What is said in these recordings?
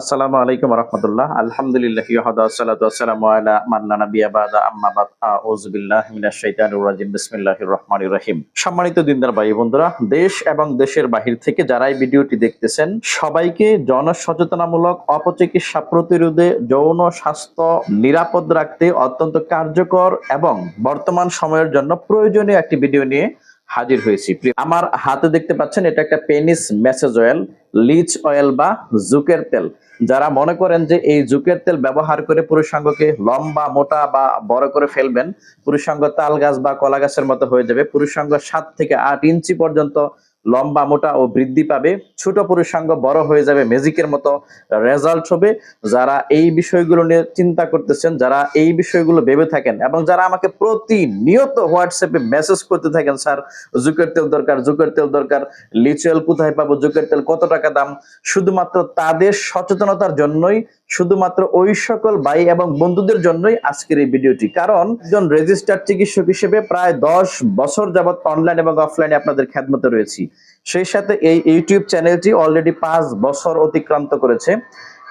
আসসালামু আলাইকুম রহমতুল্লাহ। আলহামদুলিল্লাহ রহিম। সম্মানিত দিনদার ভাই বন্ধুরা, দেশ এবং দেশের বাহির থেকে যারা এই ভিডিওটি দেখতেছেন, সবাইকে জনসচেতনামূলক অপচিকিৎসা প্রতিরোধে যৌন স্বাস্থ্য নিরাপদ রাখতে অত্যন্ত কার্যকর এবং বর্তমান সময়ের জন্য প্রয়োজনীয় একটি ভিডিও নিয়ে হাজির হয়েছি। আমার হাতে দেখতে পাচ্ছেন, এটা একটা penis massage oil, leech oil বা জুকের তেল। যারা মনে করেন যে এই জুকের তেল ব্যবহার করে পুরুষাঙ্গকে লম্বা, মোটা বা বড় করে ফেলবেন, পুরুষাঙ্গ তাল গাছ বা কলা গাছের মতো হয়ে যাবে। পুরুষাঙ্গ সাত থেকে আট ইঞ্চি পর্যন্ত লম্বা, মোটা ও বৃদ্ধি পাবে। ছোট পুরুষাঙ্গ বড় হয়ে যাবে ম্যাজিকের মতো রেজাল্ট হবে। যারা এই বিষয়গুলো নিয়ে চিন্তা করতেছেন, যারা এই বিষয়গুলো ভেবে থাকেন এবং যারা আমাকে প্রতিনিয়ত হোয়াটসঅ্যাপে মেসেজ করতে থাকেন, স্যার, জুকের তেল দরকার, জুকের তেল দরকার লিচুয়েল কোথায় পাবো, জুকের তেল কত টাকা দাম? শুধুমাত্র তাদের সচেতনতার জন্যই শুধুমাত্র ওই সকল ভাই এবং বন্ধুদের জন্যই আজকের এই ভিডিওটি। কারণ একজন রেজিস্টার্ড চিকিৎসক হিসেবে প্রায় দশ বছর যাবৎ অনলাইন এবং অফলাইনে আপনাদের খ্যাতমতে রয়েছি। সেই সাথে এই ইউটিউব চ্যানেলটি অলরেডি পাঁচ বছর অতিক্রান্ত করেছে।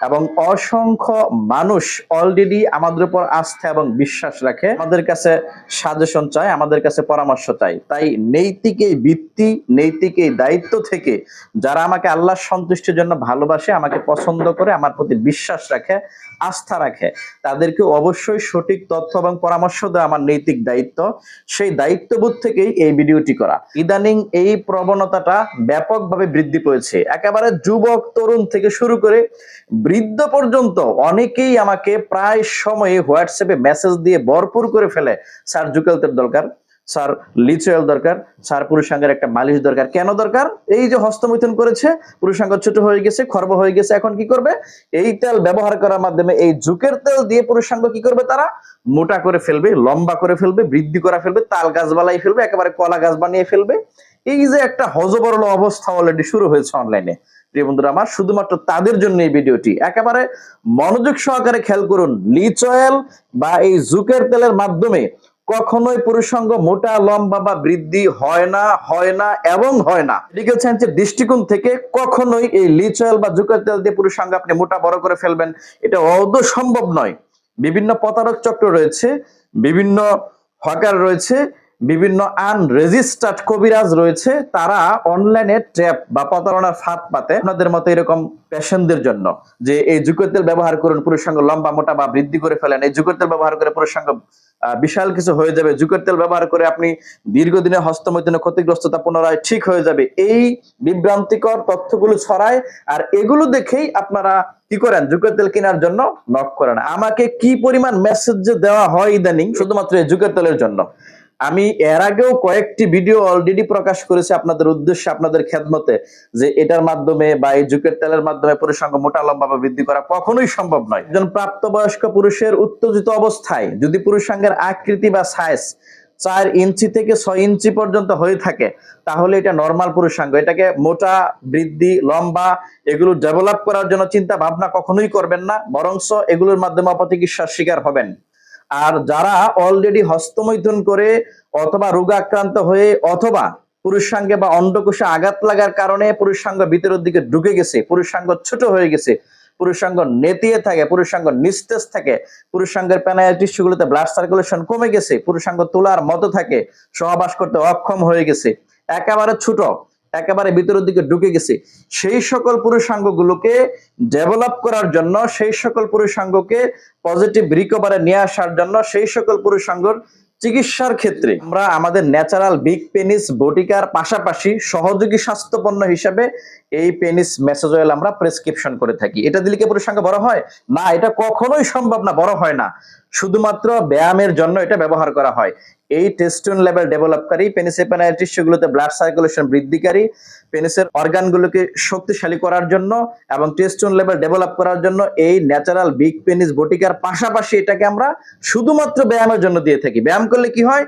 এবং অসংখ্য মানুষ অলরেডি আমাদের উপর আস্থা এবং বিশ্বাস রাখে। আমাদের কাছে সাজেশন চায়, আমাদের কাছে পরামর্শ চাই তাই নৈতিক এই বৃত্তি নৈতিক এই দায়িত্ব থেকে যারা আমাকে আল্লাহর সন্তুষ্টির জন্য ভালোবাসে, আমাকে পছন্দ করে, আমার প্রতি বিশ্বাস রাখে, আস্থা রাখে, তাদেরকে অবশ্যই সঠিক তথ্য এবং পরামর্শ দেওয়া আমার নৈতিক দায়িত্ব। সেই দায়িত্ববোধ থেকেই এই ভিডিওটি করা। ইদানিং এই প্রবণতাটা ব্যাপকভাবে বৃদ্ধি পেয়েছে। একেবারে যুবক, তরুণ থেকে শুরু করে বৃদ্ধ পর্যন্ত অনেকেই আমাকে প্রায় সময়ে হোয়াটসঅ্যাপে মেসেজ দিয়ে ভরপুর করে ফেলে। স্যার জুকেলতের দরকার, স্যার লিচুয়েল দরকার, স্যার পুরুষাঙ্গের একটা মালিশ দরকার। কেন দরকার? এই যে হস্তমৈথুন করেছে, পুরুষাঙ্গ ছোট হয়ে গেছে, খর্ব হয়ে গেছে, এখন কি করবে? এই তেল ব্যবহার করার মাধ্যমে এই জুকের তেল দিয়ে পুরুষাঙ্গ কি করবে তারা? মোটা করে ফেলবে, লম্বা করে ফেলবে, বৃদ্ধি করা ফেলবে, তাল গাছ বালাই ফেলবে, একেবারে কলা গাছ বানিয়ে ফেলবে। এই যে একটা হজবরল অবস্থা অলরেডি শুরু হয়েছে অনলাইনে প্রিয় বন্ধুরা আমার, শুধুমাত্র তাদের জন্য এই ভিডিওটি। একেবারে মনোযোগ সহকারে খেয়াল করুন, লিচ অয়েল বা এই জুকের তেলের মাধ্যমে কখনোই পুরুষাঙ্গ মোটা, লম্বা বা বৃদ্ধি হয় না হয় না এবং হয় না। মেডিকেল সায়েন্সের দৃষ্টিকোণ থেকে কখনোই এই লিচ অয়েল বা জুকের তেল দিয়ে পুরুষাঙ্গ আপনি মোটা, বড় করে ফেলবেন, এটা অদ সম্ভব নয়। বিভিন্ন প্রতারক চক্র রয়েছে, বিভিন্ন হকার রয়েছে বিভিন্ন আনরেজিস্টার্ড কবিরাজ রয়েছে, তারা অনলাইনে ট্র্যাপ বা প্রতারণার ফাঁদ পাতে। আপনাদের মতো এরকম পেশেন্টদের জন্য যে এই জুকের তেল ব্যবহার করুন পুরুষাঙ্গ লম্বা, মোটা বা বৃদ্ধি করে ফেলেন, এই জুকের তেল ব্যবহার করে পুরুষাঙ্গ বিশাল কিছু হয়ে যাবে। জুকের তেল ব্যবহার করে আপনি দীর্ঘদিনে হস্তমৈথুনে ক্ষতিগ্রস্ততা পুনরায় ঠিক হয়ে যাবে। এই বিভ্রান্তিকর তথ্যগুলো ছড়ায় আর এগুলো দেখেই আপনারা কি করেন? জুকের তেল কেনার জন্য নক করেন। আমাকে কি পরিমাণ মেসেজ দেওয়া হয় ইদানিং? শুধুমাত্র এই জুকের তেলের জন্য। আমি এর আগেও কয়েকটি ভিডিও অলরেডি প্রকাশ করেছি আপনাদের উদ্দেশ্যে, আপনাদের খেদমতে, যে এটার মাধ্যমে বা এই জুকের তেলের মাধ্যমে পুরুষাঙ্গ মোটা লম্বা বৃদ্ধি করা কখনোই সম্ভব নয়। একজন প্রাপ্তবয়স্ক পুরুষের উত্তেজিত অবস্থায় যদি পুরুষাঙ্গের আকৃতি বা সাইজ চার ইঞ্চি থেকে ছয় ইঞ্চি পর্যন্ত হয়ে থাকে, তাহলে এটা নর্মাল পুরুষাঙ্গ। এটাকে মোটা, বৃদ্ধি, লম্বা, এগুলো ডেভেলপ করার জন্য চিন্তা ভাবনা কখনোই করবেন না বরংস এগুলোর মাধ্যমে অপচিকিৎসার শিকার হবেন। আর যারা অলরেডি হস্তমৈথুন করে অথবা রোগাক্রান্ত হয়ে অথবা পুরুষাঙ্গে বা অন্ডকোষে আঘাত লাগার কারণে পুরুষাঙ্গ ভিতরের দিকে ঢুকে গেছে, পুরুষাঙ্গ ছোট হয়ে গেছে, পুরুষাঙ্গ নেতিয়ে থাকে, পুরুষাঙ্গ নিস্তেজ থাকে, পুরুষাঙ্গের প্যানাইল টিস্যুগুলোতে ব্লাড সার্কুলেশন কমে গেছে, পুরুষাঙ্গ তোলার মতো থাকে, সহবাস করতে অক্ষম হয়ে গেছে, একেবারে ছোট, একেবারে ভিতরের দিকে ঢুকে গেছে। সেই সকল পুরুষাঙ্গগুলোকে ডেভেলপ করার জন্য, সেই সকল পুরুষাঙ্গকে পজিটিভ রিকভারে নিয়ে আসার জন্য সেই সকল পুরুষাঙ্গর চিকিৎসার ক্ষেত্রে আমরা আমাদের ন্যাচারাল বিগ পেনিস বটিকার পাশাপাশি সহযোগী স্বাস্থ্যপণ্য হিসেবে এই পেনিস মেসেজ অয়েল আমরা প্রেসক্রিপশন করে থাকি। এটা দিলে কি পুরুষাঙ্গ বড় হয়? না, এটা কখনোই সম্ভব না, বড় হয় না। শুধুমাত্র ব্যায়ামের জন্য এটা ব্যবহার করা হয়। এই টেস্টন লেভেল ডেভেলপকারী পেনিসের প্যানাইল টিস্যুগুলোতে ব্লাড সার্কুলেশন বৃদ্ধিকারী পেনিসের অর্গানগুলোকে শক্তিশালী করার জন্য এবং টেস্টন লেভেল ডেভেলপ করার জন্য এই ন্যাচারাল বিগ পেনিস বটিকার পাশাপাশি এটাকে আমরা শুধুমাত্র ব্যায়ামের জন্য দিয়ে থাকি। ব্যায়াম করলে কি হয়?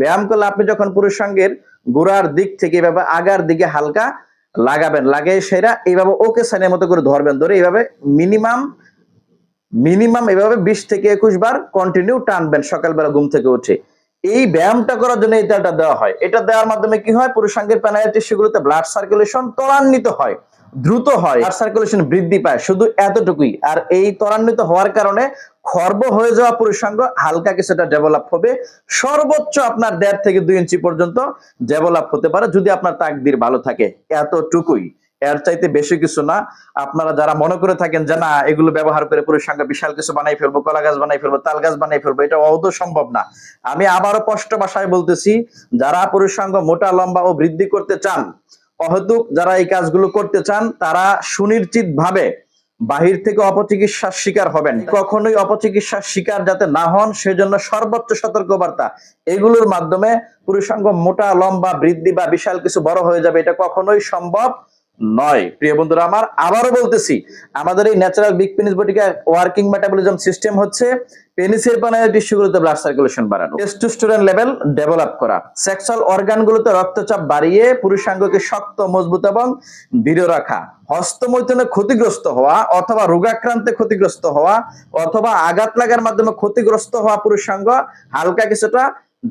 ব্যায়াম করলে আপনি যখন পুরুষাঙ্গের গোড়ার দিক থেকে এভাবে আগার দিকে হালকা লাগাবেন, লাগিয়ে সেরা এইভাবে ওকে সাইনের মতো করে ধরবেন, ধরে এইভাবে মিনিমাম মিনিমাম এভাবে বিশ থেকে একুশ বার কন্টিনিউ টানবেন সকালবেলা ঘুম থেকে উঠে। এই ব্যায়ামটা করার জন্য এই তেলটা দেওয়া হয়। এটা দেওয়ার মাধ্যমে কি হয়? পুরুষাঙ্গের প্যানাইল টিস্যুগুলোতে ব্লাড সার্কুলেশন ত্বরান্বিত হয়। দ্রুত হয় আর সার্কুলেশন বৃদ্ধি পায়, শুধু এতটুকুই। আর এই ত্বরান্বিত হওয়ার কারণে খর্ব হয়ে যাওয়া পুরুষাঙ্গ হালকা কিছুটা ডেভেলপ হবে। সর্বোচ্চ আপনার দেড় থেকে দুই ইঞ্চি পর্যন্ত ডেভেলপ হতে পারে যদি আপনার তাকদির ভালো থাকে, এতটুকুই। এর চাইতে বেশি কিছু না। আপনারা যারা মনে করে থাকেন যে, না, এগুলো ব্যবহার করে পুরুষাঙ্গ বিশাল কিছু বানাই ফেলব কলা গাছ বানাই ফেলব তাল গাছ বানাই ফেলব, এটা অত সম্ভব না। আমি আবারও স্পষ্ট ভাষায় বলতেছি, যারা পুরুষাঙ্গ মোটা, লম্বা ও বৃদ্ধি করতে চান অহেতুক যারা এই কাজগুলো করতে চান, তারা সুনিশ্চিত ভাবে বাহির থেকে অপচিকিৎসার শিকার হবেন। কখনোই অপচিকিৎসার শিকার যাতে না হন, সেজন্য সর্বোচ্চ সতর্কবার্তা। এগুলোর মাধ্যমে পুরুষাঙ্গ মোটা, লম্বা, বৃদ্ধি বা বিশাল কিছু বড় হয়ে যাবে, এটা কখনোই সম্ভব নয়। প্রিয় বন্ধুরা, আমার আবারও বলতেছি, আমাদের এই ন্যাচারাল বিগ পেনিস বটিকা ওয়ার্কিং মেটাবলিজম সিস্টেম হচ্ছে পেনিসের পানায় টিস্যুগুলোতে ব্লাড সার্কুলেশন বাড়ানো। টেস্টোস্টেরন লেভেল ডেভেলপ করা। সেক্সুয়াল অর্গানগুলোতে রক্তচাপ বাড়িয়ে পুরুষাঙ্গকে শক্ত, মজবুত এবং দৃঢ় রাখা। হস্তমৈথুনে ক্ষতিগ্রস্ত হওয়া অথবা রোগাক্রান্তে ক্ষতিগ্রস্ত হওয়া অথবা আঘাত লাগার মাধ্যমে ক্ষতিগ্রস্ত হওয়া পুরুষাঙ্গ হালকা কিছুটা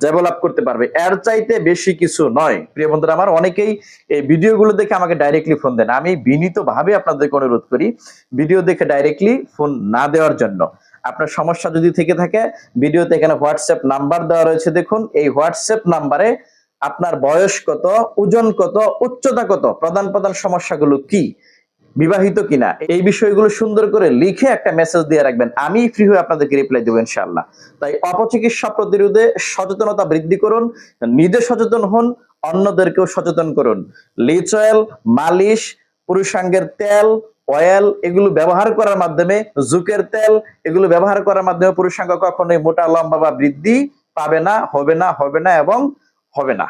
ডেভেলপ করতে পারবে। এর চাইতে বেশি কিছু নয়। প্রিয় বন্ধুরা, আমার অনেকেই এই ভিডিওগুলো দেখে আমাকে ডাইরেক্টলি ফোন দেন। আমি বিনীত ভাবে আপনাদেরকে অনুরোধ করি ভিডিও দেখে ডাইরেক্টলি ফোন না দেওয়ার জন্য। আপনার সমস্যা যদি থেকে থাকে, ভিডিওতে এখানে হোয়াটসঅ্যাপ নাম্বার দেওয়া রয়েছে। দেখুন, এই হোয়াটসঅ্যাপ নাম্বারে আপনার বয়স কত, ওজন কত, উচ্চতা কত, প্রধান প্রধান সমস্যাগুলো কি, বিবাহিত কিনা, এই বিষয়গুলো সুন্দর করে লিখে একটা মেসেজ দিয়ে রাখবেন। আমি ফ্রি হয়ে আপনাদেরকে রিপ্লাই দেবো ইনশাআল্লাহ। তাই অপচিকিৎসা প্রতিরোধে সচেতনতা বৃদ্ধি করুন, নিজে সচেতন হন, অন্যদেরকেও সচেতন করুন। লিচ অয়েল মালিশ, পুরুষাঙ্গের তেল অয়েল এগুলো ব্যবহার করার মাধ্যমে জুকের তেল এগুলো ব্যবহার করার মাধ্যমে পুরুষাঙ্গ কখনোই মোটা, লম্বা বা বৃদ্ধি পাবে না, হবে না হবে না এবং হবে না।